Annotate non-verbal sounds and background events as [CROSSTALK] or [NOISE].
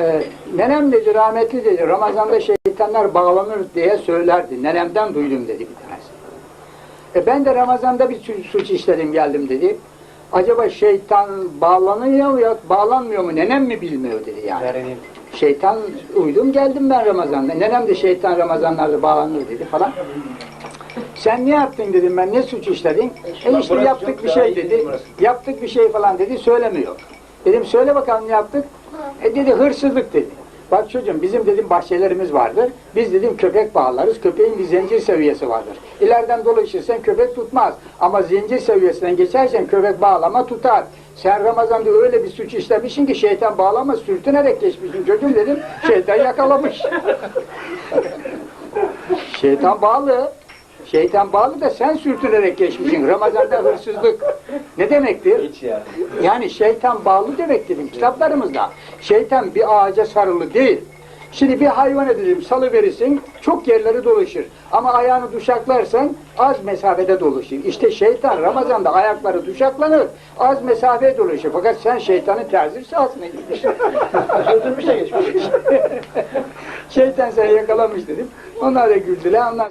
Ee, nenem dedi rahmetli dedi Ramazan'da şeytanlar bağlanır diye söylerdi. Nenemden duydum dedi bir tanesi. E ben de Ramazan'da bir su- suç işledim geldim dedi. Acaba şeytan bağlanıyor ya bağlanmıyor mu? Nenem mi bilmiyor dedi yani. Verelim. Şeytan uydum geldim ben Ramazan'da. Nenem de şeytan Ramazanlarda bağlanır dedi falan. Sen ne yaptın dedim ben ne suç işledin? E işte burası yaptık bir şey dedi. burası. Yaptık bir şey falan dedi söylemiyor. Dedim söyle bakalım ne yaptık? E dedi hırsızlık dedi. Bak çocuğum bizim dedim bahçelerimiz vardır. Biz dedim köpek bağlarız. Köpeğin bir zincir seviyesi vardır. İleriden dolaşırsan köpek tutmaz. Ama zincir seviyesinden geçersen köpek bağlama tutar. Sen Ramazan'da öyle bir suç işlemişsin ki şeytan bağlama sürtünerek geçmişsin çocuğum dedim. Şeytan yakalamış. [LAUGHS] şeytan bağlı. Şeytan bağlı da sen sürtünerek geçmişsin. Ramazan'da hırsızlık. Ne demektir? Hiç yani. Yani şeytan bağlı demek dedim kitaplarımızda. Şeytan bir ağaca sarılı değil. Şimdi bir hayvan edelim salı verirsin çok yerleri dolaşır. Ama ayağını duşaklarsan az mesafede dolaşır. İşte şeytan Ramazan'da ayakları duşaklanır. Az mesafeye dolaşır. Fakat sen şeytanın terzir sahasına gitmişsin. [LAUGHS] Şey geçmiş. şeytan seni yakalamış dedim. Onlar da güldüler. Ondan